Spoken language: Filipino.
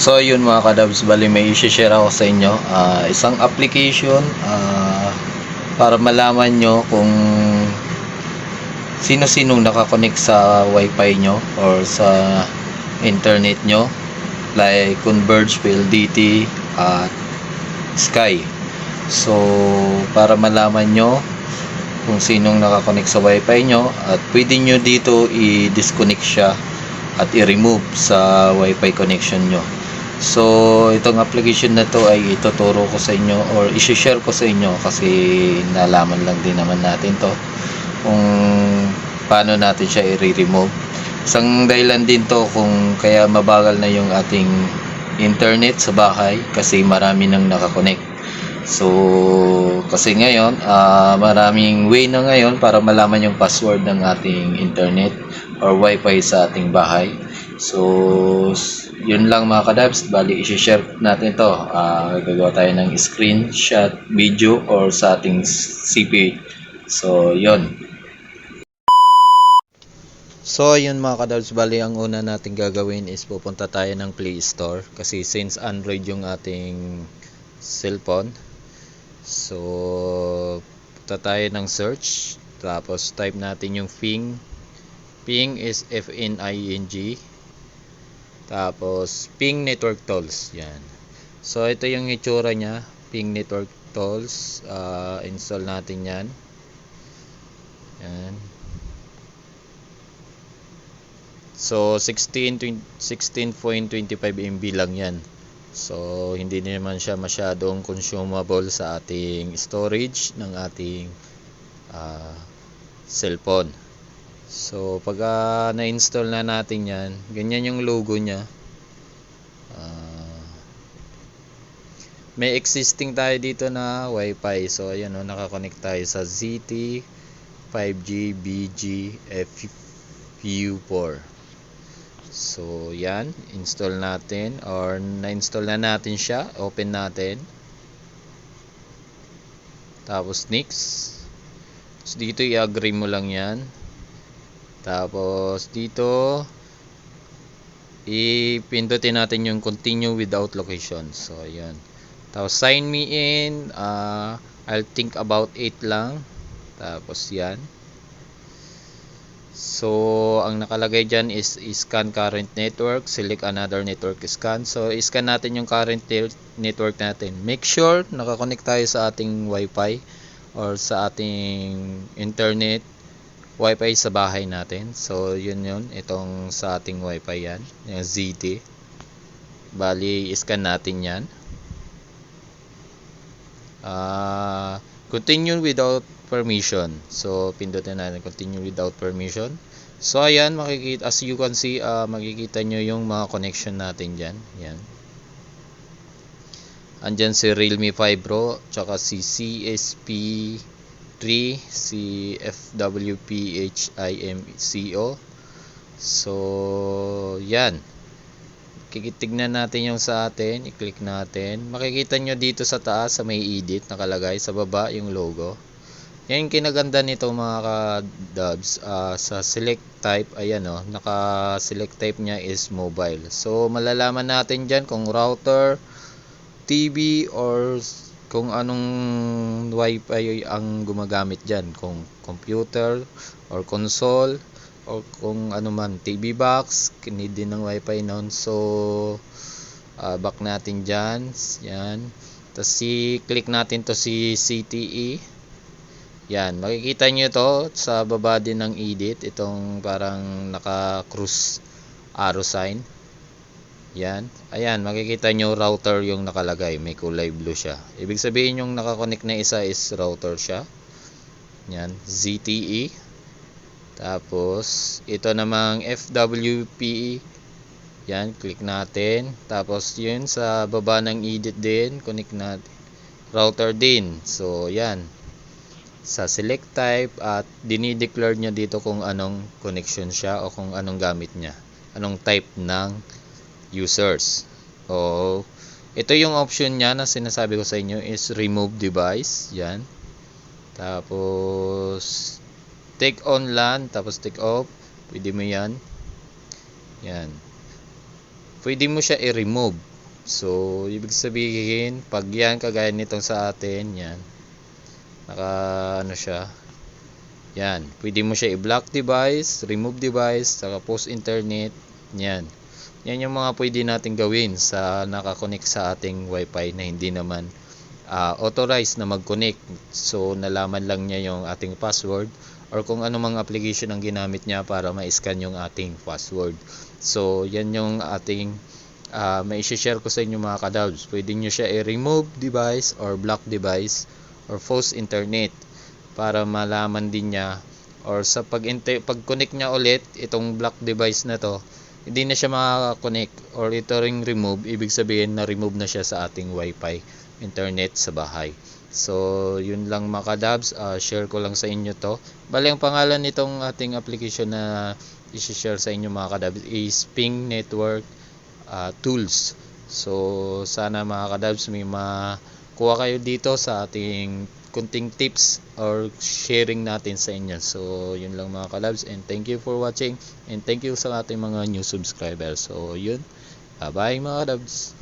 So yun mga kadabs, bali may i-share ako sa inyo. Ah, isang application ah, para malaman nyo kung sino-sinong nakakonect sa wifi nyo or sa internet nyo like Converge, PLDT at Sky. So para malaman nyo kung sinong nakakonect sa wifi nyo at pwede nyo dito i-disconnect siya at i-remove sa wifi connection nyo. So, itong application na to ay ituturo ko sa inyo or i-share ko sa inyo kasi nalaman lang din naman natin to kung paano natin siya i-remove. Isang dahilan din to kung kaya mabagal na yung ating internet sa bahay kasi marami nang nakakonect. So, kasi ngayon, ah, maraming way na ngayon para malaman yung password ng ating internet or wifi sa ating bahay. So, yun lang mga kadabs. Bali, isi-share natin to. Ah, gagawa tayo ng screenshot, video, or sa ating CP. So, yun. So, yun mga kadabs. Bali, ang una natin gagawin is pupunta tayo ng Play Store. Kasi since Android yung ating cellphone. So, punta tayo ng search. Tapos, type natin yung ping. Ping is F-N-I-N-G. Tapos, Ping Network Tools. Yan. So, ito yung itsura niya. Ping Network Tools. Ah, install natin yan. Yan. So, 16 20 16.25 MB lang yan. So, hindi naman siya masyadong consumable sa ating storage ng ating ah, cellphone. So, pag ah, na-install na natin yan, ganyan yung logo niya. Ah, may existing tayo dito na wifi. So, ayan o, nakakonect tayo sa ZT 5G BG FU4. So, yan. Install natin or na-install na natin siya. Open natin. Tapos, next. So, dito i-agree mo lang yan. Tapos dito ipindutin natin yung continue without location. So ayan. Tapos sign me in. ah I'll think about it lang. Tapos yan. So ang nakalagay diyan is scan current network, select another network scan. So scan natin yung current network natin. Make sure nakakonect tayo sa ating wifi or sa ating internet wifi sa bahay natin. So, yun yun. Itong sa ating wifi yan. Yung ZT. Bali, scan natin yan. Ah, continue without permission. So, pindutin natin continue without permission. So, ayan, makikita, as you can see, ah, makikita nyo yung mga connection natin dyan. Yan. Andyan si Realme 5 Pro, tsaka si CSP 3 si FWPHIMCO so yan. Kikitignan natin yung sa atin. I-click natin. Makikita nyo dito sa taas sa may edit nakalagay. Sa baba yung logo. Yan yung kinaganda nito mga ka-dubs. Ah, sa select type ayan o naka select type nya is mobile. So malalaman natin dyan kung router TV or kung anong wifi ang gumagamit dyan kung computer or console or kung ano man TV box need din ng wifi noon so ah, back natin dyan yan. Tapos si click natin to si CTE yan makikita nyo to. Sa baba din ng edit itong parang naka cruise arrow sign yan. Ayan, makikita nyo router yung nakalagay. May kulay blue siya. Ibig sabihin yung nakakonect na isa is router siya. Yan, ZTE. Tapos, ito namang FWPE. Yan, click natin. Tapos, yun sa baba ng edit din, connect natin. Router din. So, yan. Sa select type at dinideclare niya dito kung anong connection siya o kung anong gamit niya. Anong type ng users. O ito yung option niya na sinasabi ko sa inyo is remove device. Yan. Tapos take on LAN, tapos take off. Pwede mo yan. Yan. Pwede mo siya i-remove. So, ibig sabihin, pag yan, kagaya nitong sa atin, yan, naka, ano siya, yan, pwede mo siya i-block device, remove device, saka post internet, yan. Yan yung mga pwede natin gawin sa nakakonect sa ating wifi na hindi naman ah, authorized na mag-connect. So, nalaman lang niya yung ating password or kung ano mang application ang ginamit niya para ma-scan yung ating password. So, yan yung ating uh, may share ko sa inyo mga kadabs. Pwede nyo siya i-remove device or block device or post internet para malaman din niya or sa pag pag-connect niya ulit itong block device na to hindi na siya makaka-connect or ito ring remove ibig sabihin na remove na siya sa ating wifi internet sa bahay. So yun lang mga kadabs uh, share ko lang sa inyo to. Bali ang pangalan nitong ating application na i-share sa inyo mga kadabs is Ping Network uh, Tools. So sana mga kadabs may makuha kayo dito sa ating kunting tips or sharing natin sa inyo. So, yun lang mga kalabs and thank you for watching and thank you sa ating mga new subscribers. So, yun. Bye-bye mga kalabs.